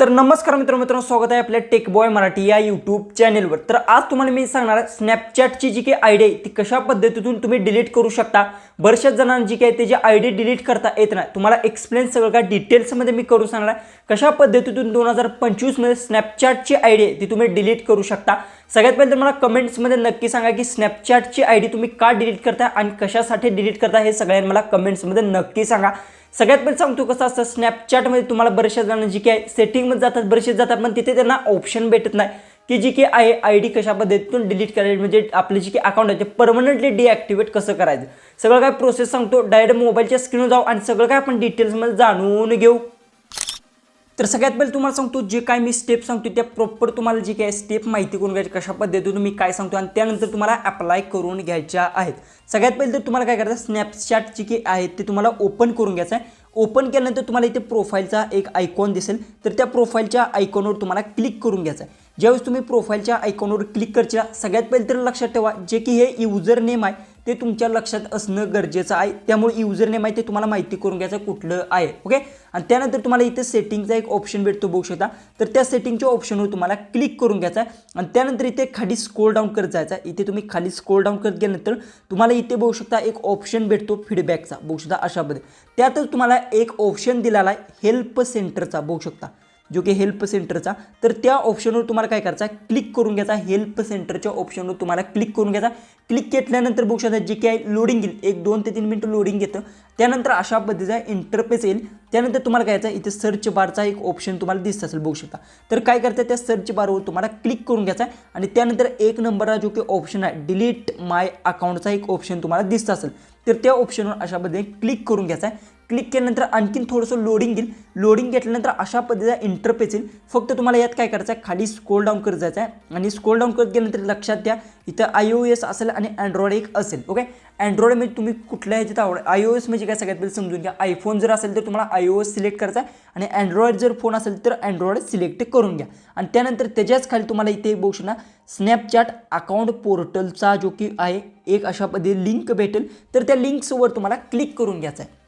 तर नमस्कार मित्र मित्रांनो स्वागत आहे आपल्या टेक बॉय मराठी या यूट्यूब चॅनेलवर तर आज तुम्हाला मी सांगणार आहे स्नॅपचॅटची जी काही आयडी आहे ती कशा पद्धतीतून तुम्ही डिलीट करू शकता? बऱ्याचशाच जणांना जी काही त्याची आयडी डिलीट करता येत नाही तुम्हाला एक्सप्लेन सगळं काय डिटेल्समध्ये मी करू सांगणार आहे. कशा पद्धतीतून दोन हजार पंचवीसमध्ये स्नॅपचॅटची आयडी आहे ती तुम्ही डिलीट करू शकता? सगळ्यात पहिले तर मला कमेंट्समध्ये नक्की सांगा की स्नॅपचॅटची आय डी तुम्ही का डिलीट करता आणि कशासाठी डिलीट करता हे सगळ्यांनी मला कमेंट्समध्ये नक्की सांगा. सगळ्यात पहिले सांगतो कसं असतं स्नॅपचॅटमध्ये तुम्हाला बरेचशा जणांना जी काही सेटिंगमध्ये जातात बरेचसे जातात पण तिथे त्यांना ऑप्शन भेटत नाही. की जी की आहे आय डी कशा पद्धतीतून डिलीट करायची म्हणजे आपले जी काही अकाउंट आहे ते परमनंटली डिॲक्टिवेट कसं करायचं. सगळं काय प्रोसेस सांगतो डायरेक्ट मोबाईलच्या स्क्रीनवर जाऊ आणि सगळं काय आपण डिटेल्समध्ये जाणून घेऊ. तर सगळ्यात पहिले तुम्हाला सांगतो जे काय मी स्टेप सांगतो त्या प्रॉपर तुम्हाला जी काय स्टेप माहिती करून घ्यायची कशा पद्धतीतून मी काय सांगतो आणि त्यानंतर तुम्हाला अप्लाय करून घ्यायच्या आहेत. सगळ्यात पहिले तर तुम्हाला काय करायचं स्नॅपचॅट जी काही आहे ते तुम्हाला ओपन करून घ्यायचं आहे. ओपन केल्यानंतर तुम्हाला इथे प्रोफाईलचा एक आयकॉन दिसेल. तर त्या प्रोफाईलच्या आयकॉनवर तुम्हाला क्लिक करून घ्यायचं आहे. ज्यावेळेस तुम्ही प्रोफाईलच्या आयकॉनवर क्लिक करच्या सगळ्यात पहिले तर लक्षात ठेवा जे की हे युजर नेम आहे ते तुमच्या लक्षात असणं गरजेचं आहे. त्यामुळे युजर नेम आहे ते तुम्हाला माहिती करून घ्यायचं कुठलं आहे. ओके आणि त्यानंतर तुम्हाला इथे सेटिंगचा एक ऑप्शन भेटतो बघू शकता. तर त्या सेटिंगच्या ऑप्शनवर तुम्हाला क्लिक करून घ्यायचा आहे. आणि त्यानंतर इथे खाली स्क्रोल डाऊन करत जायचा आहे. इथे तुम्ही खाली स्क्रोल डाऊन करत गेल्यानंतर तुम्हाला इथे बघू शकता एक ऑप्शन भेटतो फीडबॅकचा बघू शकता अशामध्ये. त्यातच तुम्हाला एक ऑप्शन दिलेला आहे हेल्प सेंटरचा बघू शकता. जो की हेल्प सेंटरचा तर त्या ऑप्शनवर तुम्हाला काय करायचा क्लिक करून घ्यायचा हेल्प सेंटरच्या ऑप्शनवर तुम्हाला क्लिक करून घ्यायचा क्लिक केल्यानंतर बघू शकता जे काय लोडिंग येईल. एक दोन ते तीन मिनटं लोडिंग येतं. त्यानंतर अशा पद्धतीचा इंटरफेस येईल. त्यानंतर तुम्हाला काय यायचं इथे सर्च बारचा एक ऑप्शन तुम्हाला दिसत असेल बघू शकता. तर काय करतं त्या सर्च बारवर तुम्हाला क्लिक करून घ्यायचा आहे. आणि त्यानंतर एक नंबरला जो की ऑप्शन आहे डिलीट माय अकाउंटचा एक ऑप्शन तुम्हाला दिसत असेल. तर त्या ऑप्शनवर अशा पद्धतीने क्लिक करून घ्यायचा आहे. क्लिक केल्यानंतर आणखीन थोडंसं लोडिंग येईल लोडिंग घेतल्यानंतर अशा पद्धतीचा इंटरफेस येईल. फक्त तुम्हाला यात काय करायचं आहे खाली स्क्रोल डाऊन करत जायचं आहे आणि स्क्रोल डाऊन करत गेल्यानंतर लक्षात द्या इथं आय ओ एस असेल आणि अँड्रॉइड एक असेल ओके म्हणजे अँड्रॉइडमध्ये तुम्ही कुठल्या ह्याच्यात आवड आय ओ एस म्हणजे काय? सगळ्यात पहिले समजून घ्या. आयफोन जर असेल तर तुम्हाला आय ओ एस सिलेक्ट करायचा आहे आणि अँड्रॉइड जर फोन असेल तर अँड्रॉइड सिलेक्ट करून घ्या. आणि त्यानंतर त्याच्याच खाली तुम्हाला इथे बघू ना स्नॅपचॅट अकाउंट पोर्टलचा जो की आहे एक अशा पद्धती लिंक भेटेल. तर त्या लिंक्सवर तुम्हाला क्लिक करून घ्यायचं आहे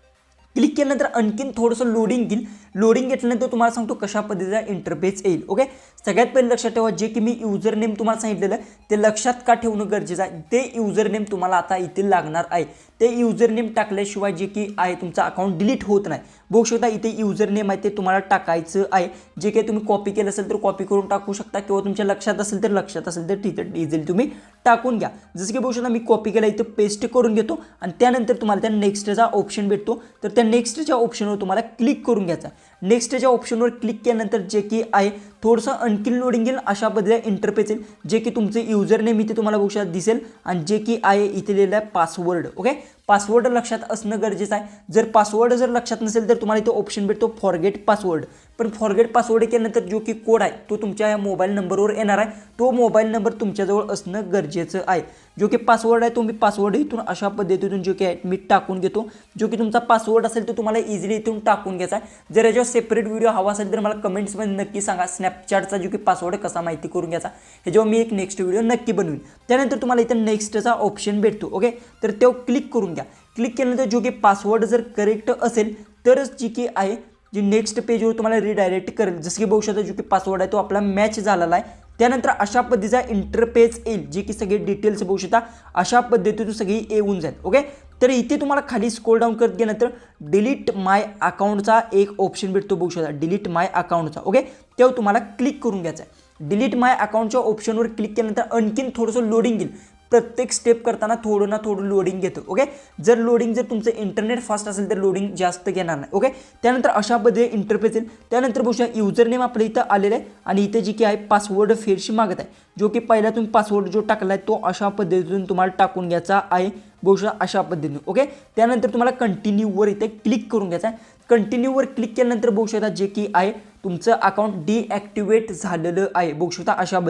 क्लिक केल्यानंतर आणखीन थोडंसं लोडिंग येईल लोडिंग घेतल्यानंतर तुम्हाला सांगतो कशा पद्धतीचा इंटरफेस येईल ओके सगळ्यात पहिले लक्षात ठेवा जे की मी युजर नेम तुम्हाला सांगितलेलं ते लक्षात का ठेवणं गरजेचं आहे? ते युजर नेम तुम्हाला आता इथे लागणार आहे. ते युजर नेम टाकल्याशिवाय जे की आहे तुमचं अकाउंट डिलीट होत नाही. बघू शकता इथे युजर नेम आहे ते तुम्हाला टाकायचं आहे. जे काही तुम्ही कॉपी केलं असेल तर कॉपी करून टाकू शकता किंवा तुमच्या लक्षात असेल तर लक्षात असेल तर तिथं इझिली तुम्ही टाकून घ्या. जसं की बघू शकता मी कॉपी केला इथं पेस्ट करून घेतो आणि त्यानंतर तुम्हाला त्या नेक्स्टचा ऑप्शन भेटतो. तर त्या नेक्स्टच्या ऑप्शनवर तुम्हाला क्लिक करून घ्यायचा नेक्स्टच्या ऑप्शनवर क्लिक केल्यानंतर जे की आहे थोडंसं आणखीन लोडिंग येईल अशा पद्धतीने इंटरफेस येईल जे की तुमचे युजर नेम इथे तुम्हाला बघू दिसेल आणि जे की आहे इथे लिहिलेलं आहे पासवर्ड ओके पासवर्ड लक्षात असणं गरजेचं आहे. जर पासवर्ड जर लक्षात नसेल तर तुम्हाला इथे ऑप्शन भेटतो फॉरगेट पासवर्ड पण फॉरगेट पासवर्ड केल्यानंतर जो की कोड आहे तो तुमच्या या मोबाईल नंबरवर येणार आहे. तो मोबाईल नंबर तुमच्याजवळ असणं गरजेचं आहे. जो की पासवर्ड आहे तो मी पासवर्ड इथून अशा पद्धतीतून जो की आहे मी टाकून घेतो. जो की तुमचा पासवर्ड असेल तो तुम्हाला इझिली इथून टाकून घ्यायचा आहे. जर याच्यावर सेपरेट व्हिडिओ हवा असेल तर मला कमेंट्समध्ये नक्की सांगा. स्नॅपचॅटचा जो की पासवर्ड कसा माहिती करून घ्यायचा. ह्याच्यावर मी एक नेक्स्ट व्हिडिओ नक्की बनवीन. त्यानंतर तुम्हाला इथं नेक्स्टचा ऑप्शन भेटतो ओके तर तो क्लिक करून घ्या. क्लिक केल्यानंतर जो की पासवर्ड जर करेक्ट असेल तरच जी की आहे जी नेक्स्ट पेजवर तुम्हाला रिडायरेक्ट करेल. जसं की बघू शकता जो की पासवर्ड आहे तो आपला मॅच झालेला आहे. त्यानंतर अशा पद्धतीचा इंटरपेज येईल जे की सगळे डिटेल्स बघू शकता अशा पद्धतीतून सगळी येऊन जाईल ओके तर इथे तुम्हाला खाली स्कोल डाऊन करत गेल्यानंतर डिलीट माय अकाउंटचा एक ऑप्शन भेटतो बघू शकता. डिलीट माय अकाउंटचा ओके तेव्हा तुम्हाला क्लिक करून घ्यायचा आहे. डिलीट माय अकाउंटच्या ऑप्शनवर क्लिक केल्यानंतर आणखीन थोडंसं लोडिंग येईल प्रत्येक स्टेप करताना थोडं ना थोडं लोडिंग घेतो ओके जर लोडिंग जर तुमचं इंटरनेट फास्ट असेल तर लोडिंग जास्त घेणार नाही ओके त्यानंतर अशा पद्धतीने इंटरफेस येईल. त्यानंतर बघूया युजर नेम आपल्या इथं आलेलं आहे आणि इथे जी की आहे पासवर्ड फेरशी मागत आहे. जो की पहिला तुम्ही पासवर्ड जो टाकला आहे तो अशा पद्धतीतून तुम्हाला टाकून घ्यायचा आहे. बघूया अशा पद्धतीने ओके त्यानंतर तुम्हाला कंटिन्यूवर इथे क्लिक करून घ्यायचा आहे. कंटिन्यूवर क्लिक केल्यानंतर बघू शकता जे की आहे तुमचं अकाउंट डिॲक्टिवेट झालेलं आहे. बघू शकता अशा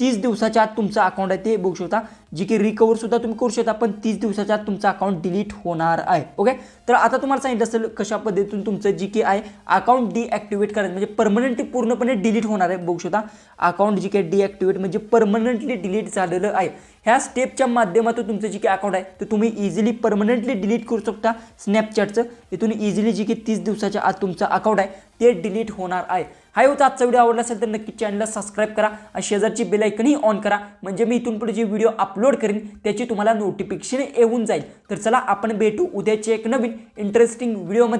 तीस दिवसाच्या आत तुमचं अकाउंट आहे ते. बघू शकता. जी की रिकवरसुद्धा तुम्ही करू शकता पण तीस दिवसाच्या आत तुमचं अकाउंट डिलीट होणार आहे. ओके तर आता तुम्हाला सांगितलं असेल कशा पद्धतीतून तुमचं जी की आहे अकाउंट डिॲक्टिवेट करायचं. म्हणजे परमनंटली पूर्णपणे डिलीट होणार आहे. बघू शकता. अकाउंट जी काही डिॲक्टिवेट म्हणजे परमनंटली डिलीट झालेलं आहे. ह्या स्टेपच्या माध्यमातून तुमचं जे काही अकाउंट आहे ते तुम्ही इझिली परमनंटली डिलीट करू शकता. स्नॅपचॅटचं इथून इझिली जी की तीस दिवसाच्या आत तुमचं अकाउंट आहे ते डिलीट होणार आहे. हा होता आजचा व्हिडिओ आवडला असेल तर नक्की चॅनलला सबस्क्राईब करा आणि शेजारची बेलायकनही ऑन करा. म्हणजे मी इथून पुढे जे व्हिडिओ अपलोड करेन त्याची तुम्हाला नोटिफिकेशन येऊन जाईल. तर चला आपण भेटू उद्याचे एक नवीन इंटरेस्टिंग व्हिडिओमध्ये